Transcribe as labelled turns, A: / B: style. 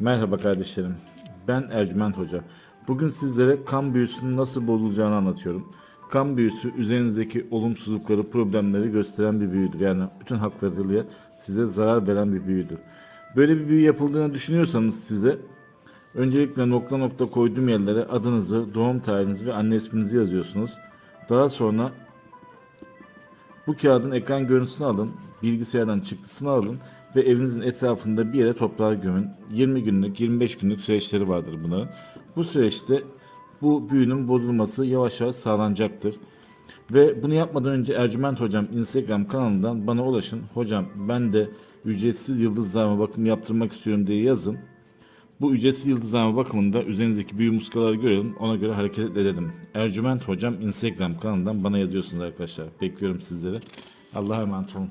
A: Merhaba kardeşlerim. Ben Ercüment Hoca. Bugün sizlere kan büyüsünün nasıl bozulacağını anlatıyorum. Kan büyüsü üzerinizdeki olumsuzlukları, problemleri gösteren bir büyüdür. Yani bütün haklarıyla size zarar veren bir büyüdür. Böyle bir büyü yapıldığını düşünüyorsanız size öncelikle nokta nokta koyduğum yerlere adınızı, doğum tarihinizi ve anne isminizi yazıyorsunuz. Daha sonra bu kağıdın ekran görüntüsünü alın, bilgisayardan çıktısını alın ve evinizin etrafında bir yere toprağa gömün. 20 günlük, 25 günlük süreçleri vardır bunların. Bu süreçte bu büyünün bozulması yavaş yavaş sağlanacaktır. Ve bunu yapmadan önce Ercüment Hocam Instagram kanalından bana ulaşın. Hocam ben de ücretsiz yıldızlarıma bakım yaptırmak istiyorum diye yazın. Bu ücretsiz yıldızlama bakımında üzerinizdeki büyü muskaları görelim. Ona göre hareket edelim. Ercüment Hocam Instagram kanalından bana yazıyorsunuz arkadaşlar. Bekliyorum sizleri. Allah'a emanet olun.